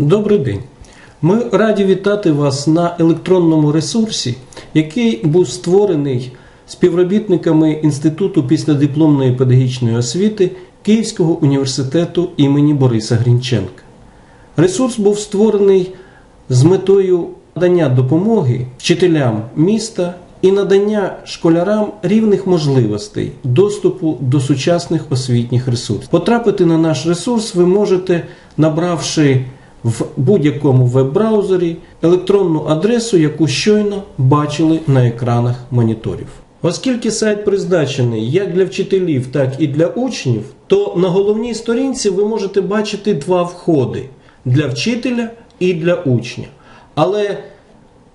Добрий день. Ми раді вітати вас на електронному ресурсі, який був створений співробітниками Інституту післядипломної педагогічної освіти Київського університету імені Бориса Грінченка. Ресурс був створений з метою надання допомоги вчителям міста і надання школярам рівних можливостей доступу до сучасних освітніх ресурсів. Потрапити на наш ресурс ви можете, набравши в будь-якому веб-браузері електронну адресу, яку щойно бачили на екранах моніторів. Оскільки сайт призначений як для вчителів, так і для учнів, то на головній сторінці ви можете бачити два входи для вчителя і для учня. Але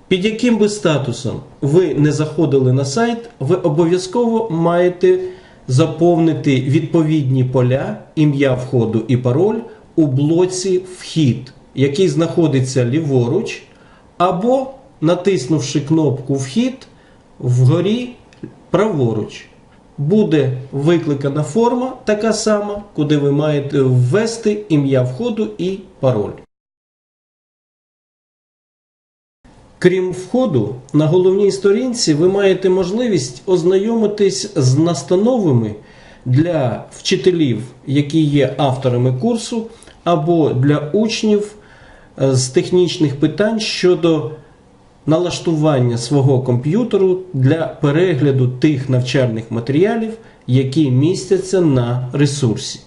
під яким би статусом ви не заходили на сайт, ви обов'язково маєте заповнити відповідні поля, ім'я входу і пароль у блоці Вхід, який знаходиться ліворуч, або натиснувши кнопку Вхід вгорі праворуч. Буде викликана форма така сама, куди ви маєте ввести ім'я входу і пароль. Крім входу, на головній сторінці ви маєте можливість ознайомитись з настановами для вчителів, які є авторами курсу, або для учнів е, з технічних питань щодо налаштування свого комп'ютеру для перегляду тих навчальних матеріалів, які містяться на ресурсі.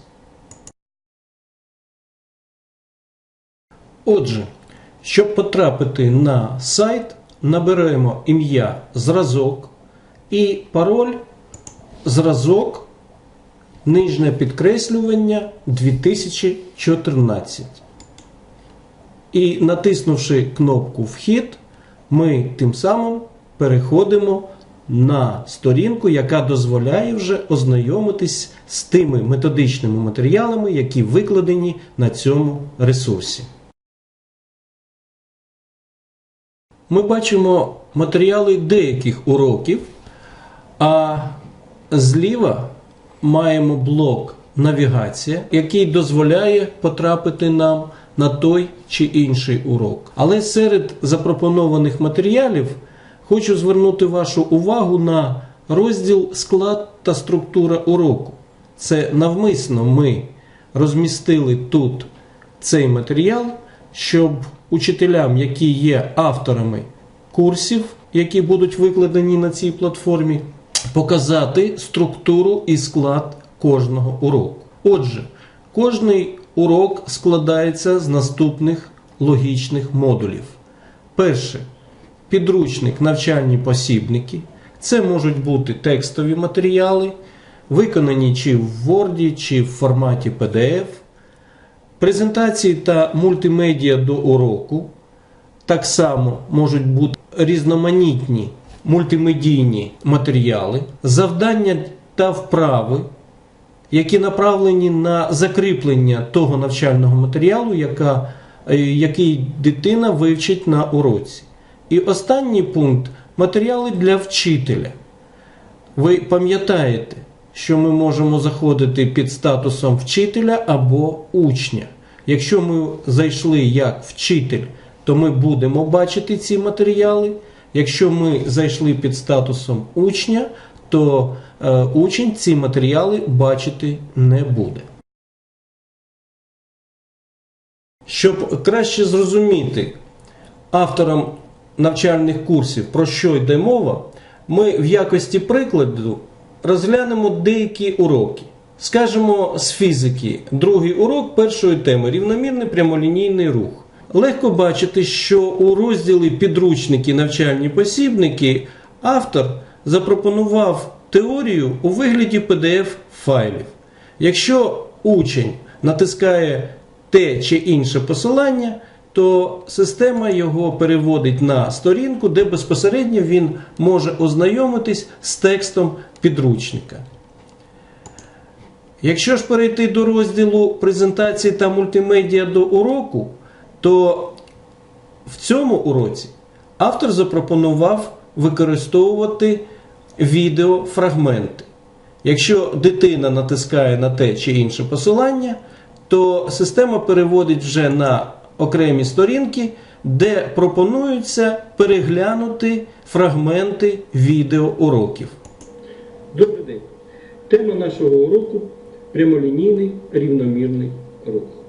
Отже, щоб потрапити на сайт, наберемо ім'я зразок і пароль зразок нижнє підкреслювання 2014. І натиснувши кнопку Вхід, ми тим самим переходимо на сторінку, яка дозволяє вже ознайомитись з тими методичними матеріалами, які викладені на цьому ресурсі. Ми бачимо матеріали деяких уроків, а зліва маємо блок навігація, який дозволяє потрапити нам на той чи інший урок. Але серед запропонованих матеріалів хочу звернути вашу увагу на розділ склад та структура уроку. Це навмисно ми розмістили тут цей матеріал, щоб учителям, які є авторами курсів, які будуть викладені на цій платформі, показати структуру і склад кожного уроку. Отже, кожний урок складається з наступних логічних модулів. Перше підручник, навчальні посібники. Це можуть бути текстові матеріали, виконані чи в Word, чи в форматі PDF. Презентації та мультимедіа до уроку так само можуть бути різноманітні мультимедійні матеріали, завдання та вправи, які направлені на закріплення того навчального матеріалу, яка, е, який дитина вивчить на уроці. І останній пункт матеріали для вчителя. Ви пам'ятаєте, що ми можемо заходити під статусом вчителя або учня. Якщо ми зайшли як вчитель, то ми будемо бачити ці матеріали. Якщо ми зайшли під статусом учня, то е, учень ці матеріали бачити не буде. Щоб краще зрозуміти авторам навчальних курсів, про що йде мова, ми в якості прикладу розглянемо деякі уроки. Скажемо з фізики, другий урок першої теми рівномірний прямолінійний рух. Легко бачити, що у розділі підручники навчальні посібники автор запропонував теорію у вигляді PDF-файлів. Якщо учень натискає те чи інше посилання, то система його переводить на сторінку, де безпосередньо він може ознайомитись з текстом підручника. Якщо ж перейти до розділу презентації та мультимедіа до уроку, то в цьому уроці автор запропонував використовувати відеофрагменти. Якщо дитина натискає на те чи інше посилання, то система переводить вже на окремі сторінки, де пропонуються переглянути фрагменти відеоуроків. Добрий день. Тема нашого уроку прямолінійний рівномірний рух.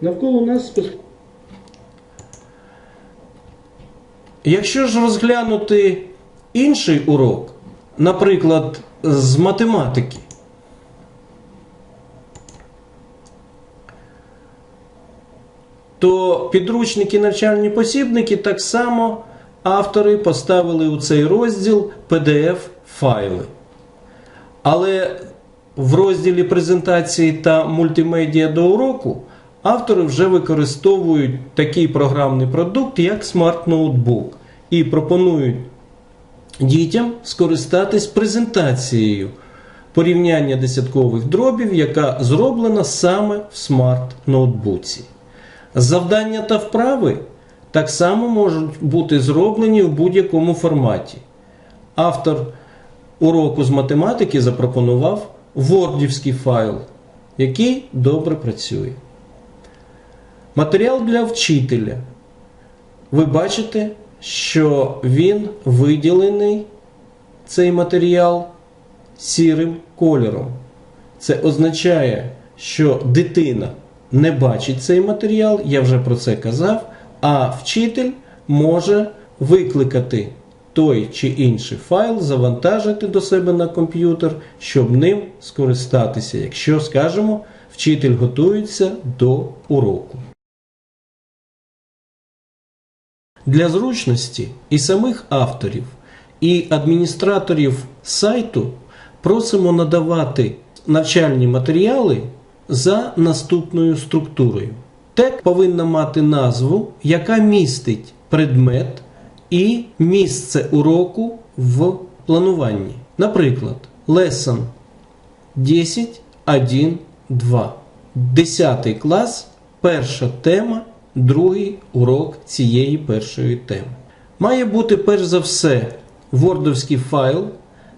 Навколо нас Якщо ж розглянути інший урок, наприклад, з математики, то підручники навчальні посібники так само автори поставили у цей розділ PDF-файли. Але в розділі презентації та мультимедіа до уроку автори вже використовують такий програмний продукт, як Notebook, і пропонують дітям скористатись презентацією порівняння десяткових дробів, яка зроблена саме в Smart ноутбуці. Завдання та вправи так само можуть бути зроблені у будь-якому форматі. Автор уроку з математики запропонував вордівський файл, який добре працює. Матеріал для вчителя. Ви бачите, що він виділений цей матеріал сірим кольором. Це означає, що дитина не бачить цей матеріал, я вже про це казав, а вчитель може викликати той чи інший файл, завантажити до себе на комп'ютер, щоб ним скористатися, якщо, скажімо, вчитель готується до уроку. Для зручності і самих авторів, і адміністраторів сайту просимо надавати навчальні матеріали за наступною структурою. Тег повинна мати назву, яка містить предмет і місце уроку в плануванні. Наприклад, Lesson 10, 1, 2. 10 клас, перша тема, другий урок цієї першої теми. Має бути перш за все вордовський файл,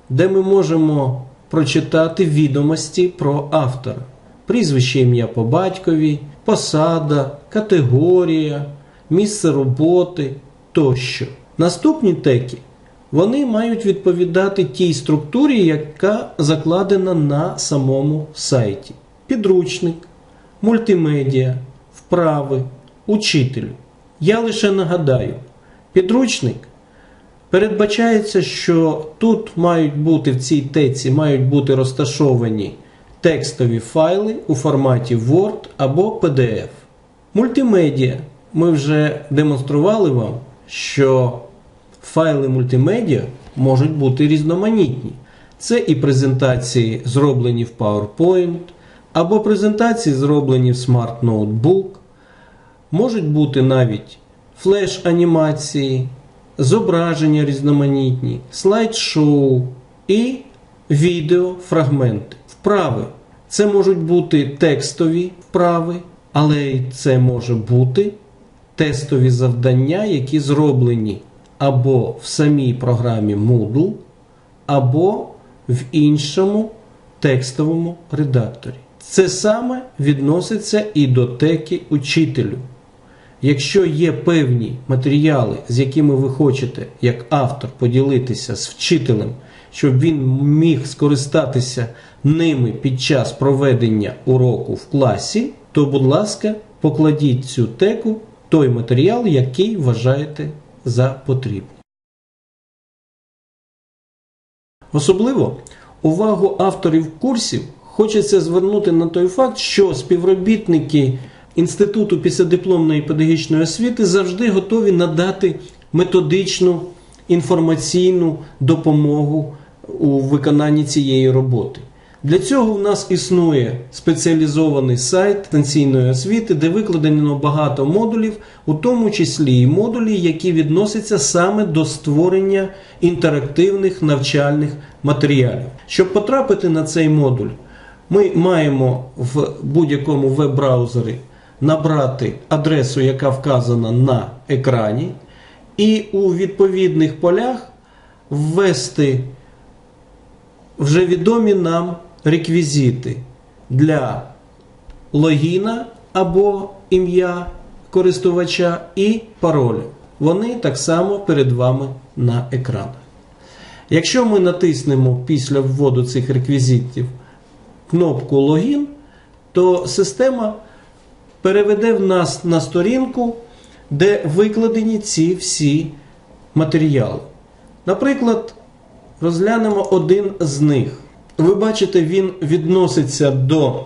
де ми можемо прочитати відомості про автора, прізвище ім'я по батькові, посада, категорія, місце роботи тощо. Наступні теки вони мають відповідати тій структурі, яка закладена на самому сайті: підручник, мультимедіа, вправи, учителю. Я лише нагадаю, підручник передбачається, що тут мають бути в цій теці мають бути розташовані текстові файли у форматі Word або PDF. Мультимедіа ми вже демонстрували вам, що файли мультимедіа можуть бути різноманітні. Це і презентації, зроблені в PowerPoint, або презентації, зроблені в Smart Notebook. Можуть бути навіть флеш-анімації, зображення різноманітні, слайд-шоу і відеофрагменти. Вправи. Це можуть бути текстові вправи, але це може бути тестові завдання, які зроблені або в самій програмі Moodle, або в іншому текстовому редакторі. Це саме відноситься і до теки учителю. Якщо є певні матеріали, з якими ви хочете, як автор, поділитися з вчителем, щоб він міг скористатися ними під час проведення уроку в класі, то, будь ласка, покладіть цю теку той матеріал, який вважаєте за потрібний. Особливо увагу авторів курсів хочеться звернути на той факт, що співробітники Інституту післядипломної педагогічної освіти завжди готові надати методичну інформаційну допомогу у виконанні цієї роботи. Для цього в нас існує спеціалізований сайт станційної освіти, де викладено багато модулів, у тому числі і модулі, які відносяться саме до створення інтерактивних навчальних матеріалів. Щоб потрапити на цей модуль, ми маємо в будь-якому веб-браузері набрати адресу, яка вказана на екрані, і у відповідних полях ввести вже відомі нам реквізити для логіна або ім'я користувача і паролю. Вони так само перед вами на екранах. Якщо ми натиснемо після вводу цих реквізитів кнопку Логін, то система переведе в нас на сторінку, де викладені ці всі матеріали. Наприклад, розглянемо один з них. Ви бачите, він відноситься до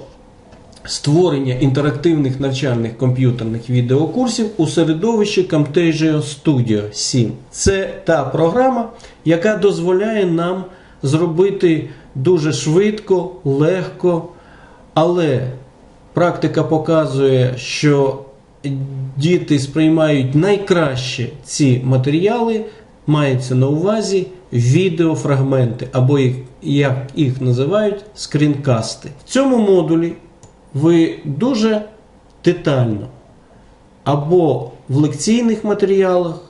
створення інтерактивних навчальних комп'ютерних відеокурсів у середовищі Camtasia Studio 7. Це та програма, яка дозволяє нам зробити дуже швидко, легко, але практика показує, що діти сприймають найкраще ці матеріали, мається на увазі відеофрагменти, або їх, як їх називають, скрінкасти. В цьому модулі ви дуже детально або в лекційних матеріалах,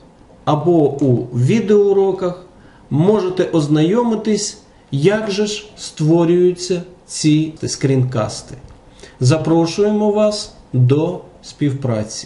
або у відеоуроках можете ознайомитись, як же ж створюються ці скрінкасти. Запрошуємо вас до співпраці.